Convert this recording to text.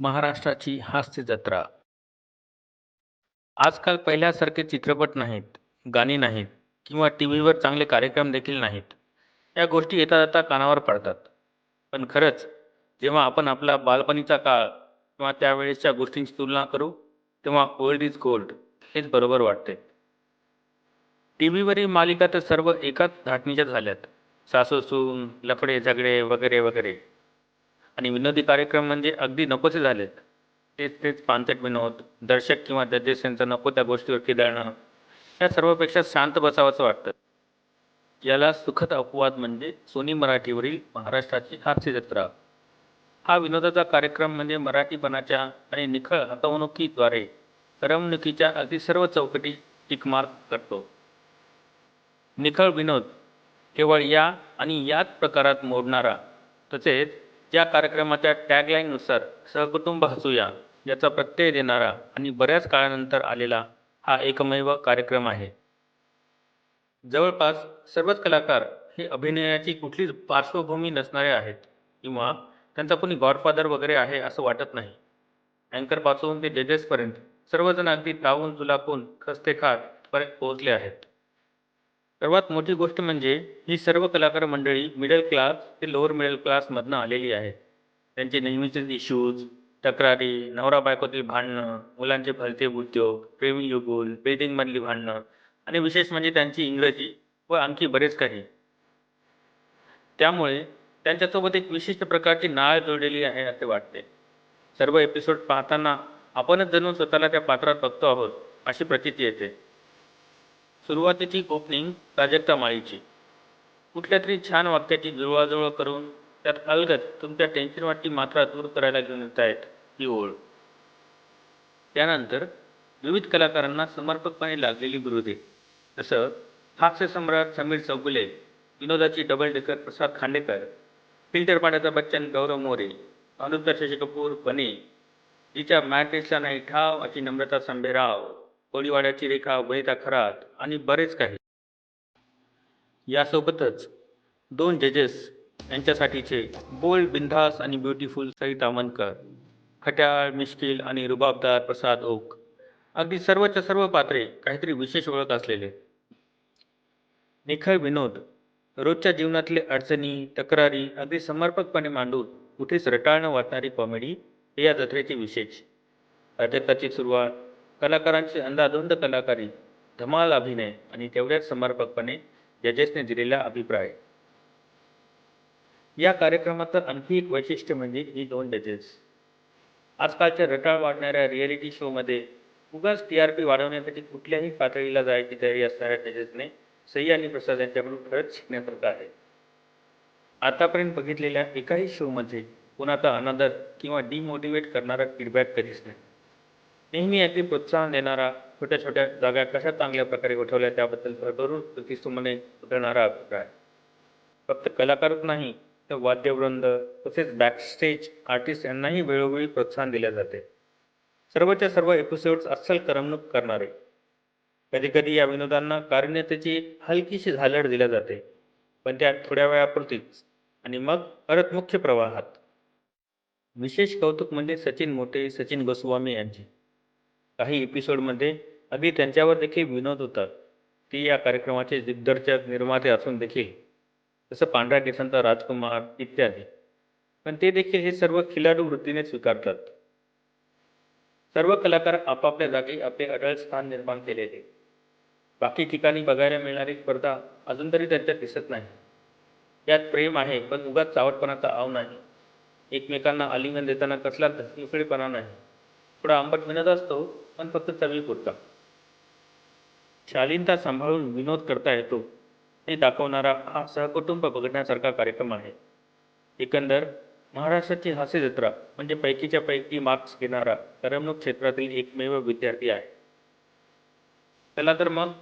महाराष्ट्राची हास्य जत्रा आजकाल पहिल्यासारखे चित्रपट नाहीत गाणी नाहीत किंवा टी व्हीवर चांगले कार्यक्रम देखील नाहीत. या गोष्टी येता जाता कानावर पडतात. पण खरंच जेव्हा आपण आपला बालपणीचा काळ किंवा त्यावेळेसच्या गोष्टींची तुलना करू तेव्हा ओल्ड इज गोल्ड हेच बरोबर वाटते. टी व्हीवरील मालिका तर सर्व एकाच धाटणीच्या झाल्यात. सासू सून लफडे झगडे वगैरे वगैरे. आणि विनोदी कार्यक्रम म्हणजे अगदी नकोसे झालेत. तेच तेच पांचट विनोद दर्शक किंवा जजेस यांचं नको त्या गोष्टीवर किदळणं या सर्वपेक्षा शांत बसावंसं वाटतं. याला सुखद अपवाद म्हणजे सोनी मराठीवरील महाराष्ट्राची हास्य जत्रा. हा विनोदाचा कार्यक्रम म्हणजे मराठीपणाच्या आणि निखळ हकवणुकीद्वारे करमणुकीच्या अगदी सर्व चौकटी टिकमार्क करतो. निखळ विनोद केवळ या आणि याच प्रकारात मोडणारा तसेच या कार्यक्रमाच्या टॅगलाईननुसार सहकुटुंब हसूया याचा प्रत्यय देणारा आणि बऱ्याच काळानंतर आलेला हा एकमेव कार्यक्रम आहे. जवळपास सर्वच कलाकार हे अभिनयाची कुठलीच पार्श्वभूमी नसणारे आहेत किंवा त्यांचा कोणी गॉडफादर वगैरे आहे असं वाटत नाही. अँकरपासून ते जजेसपर्यंत सर्वजण अगदी तावून जुलाकून खस्ते खात पर्यंत पोहोचले आहेत. सर्वात मोठी गोष्ट म्हणजे ही सर्व कलाकार मंडळी मिडल क्लास ते लोअर मिडल क्लासमधनं आलेली आहेत. त्यांचे नेहमीचे इश्यूज तक्रारी नवरा बायकोतील भांडणं मुलांचे भलते उद्योग प्रेमी युगुल बेदिंगमधली भांडणं आणि विशेष म्हणजे त्यांची इंग्रजी व आणखी बरेच काही. त्यामुळे त्यांच्यासोबत एक विशिष्ट प्रकारची नाळ जोडलेली आहे असे वाटते. सर्व एपिसोड पाहताना आपणच जणू स्वतःला त्या पात्रात बघतो आहोत अशी प्रचिती येते. सुरुवातीची ओपनिंग प्राजक्ता माळीची. कुठल्या तरी छान वाक्याची जुळवाजुळव करून त्यात अलगत तुमच्या टेन्शन वाटती मात्रा दूर करायला घेऊन येत आहेत ही ओळ. त्यानंतर विविध कलाकारांना समर्पकपणे लागलेली बिरुदे. जसं हास्य सम्राट Sameer Chougule विनोदाची double decker Prasad Khandekar filter पाण्याचा बच्चन गौरव मोरे अनुद्धा शशी कपूर बने जिच्या मॅट्रिक्सला नाही ठाव अशी नम्रता संभेराव. कोळीवाड्याची रेखा वनिता खरात आणि बरेच काही. यासोबतच दोन जजेस यांच्यासाठीचे बोल्ड बिंधास आणि ब्युटिफुल सरिता मनकर खट्याळ मिश्किल आणि रुबाबदार प्रसाद ओक अगदी सर्वच्या सर्व पात्रे काहीतरी विशेष ओळख असलेले. निखळ विनोद रोजच्या जीवनातले अडचणी तक्रारी अगदी समर्पकपणे मांडून कुठेच रटाळणं वाटणारी कॉमेडी हे या जत्रेचे विशेष. अध्यक्षाची सुरुवात कलाकारांची अंदाधुंद कलाकारी धमाल अभिनय आणि तेवढ्याच समर्पकपणे जजेसने दिलेला अभिप्राय. या कार्यक्रमाचं आणखी एक वैशिष्ट्य म्हणजे ही दोन जजेस. आजकालच्या रटाळ वाढणाऱ्या रियालिटी शोमध्ये उगाच टी आर पी वाढवण्यासाठी कुठल्याही पातळीला जायची तयारी असणाऱ्या जजेसने सई आणि प्रसाद यांच्याकडून खरंच शिकण्यासारखं आहे. आतापर्यंत बघितलेल्या एकाही शोमध्ये कुणाचा अनादर किंवा डिमोटिवेट करणारा फीडबॅक कधीच नाही. नेहमी अगदी प्रोत्साहन देणारा छोट्या छोट्या जागा कशा चांगल्या प्रकारे उठवल्या त्याबद्दल भरभरून प्रतिसुमने उतरणारा अभिप्राय. फक्त कलाकारच नाही तर वाद्यवृंद तसेच बॅकस्टेज आर्टिस्ट यांनाही वेळोवेळी प्रोत्साहन दिले जाते. सर्वच्या सर्व एपिसोड्स अस्सल करमणूक करणारे. कधीकधी या विनोदांना कारुण्यतेची हलकीशी झालड दिल्या जाते पण त्या थोड्या वेळापुरतीच. आणि मग परत मुख्य प्रवाहात. विशेष कौतुक म्हणजे सचिन मोठे सचिन गोस्वामी यांचे. काही एपिसोडमध्ये अगदी त्यांच्यावर देखील विनोद होतात. ते या कार्यक्रमाचे दिग्दर्शक निर्माते असून देखील जसं पांढरा केसांचा राजकुमार इत्यादी. पण ते देखील हे सर्व खिलाडू वृत्तीने स्वीकारतात. सर्व कलाकार आपापल्या जागी आपले अडळ स्थान निर्माण केलेले. बाकी ठिकाणी बघायला मिळणारी स्पर्धा अजून तरी त्यांच्यात दिसत नाही. यात प्रेम आहे पण उगाच चावटपणाचा आव नाही. एकमेकांना आलिंगन देताना कसला धसमुसळीपणा नाही. थोडा आंबट विनोद असतो पण फक्त चवीपुरता शालीनता सांभाळून विनोद करता येतो हे दाखवणारा हा सहकुटुंब बघण्यासारखा कार्यक्रम आहे. एकंदर महाराष्ट्राची हास्य जत्रा म्हणजे पैकीच्या पैकी मार्क्स घेणारा करमणूक क्षेत्रातील एकमेव विद्यार्थी आहे. चला तर मग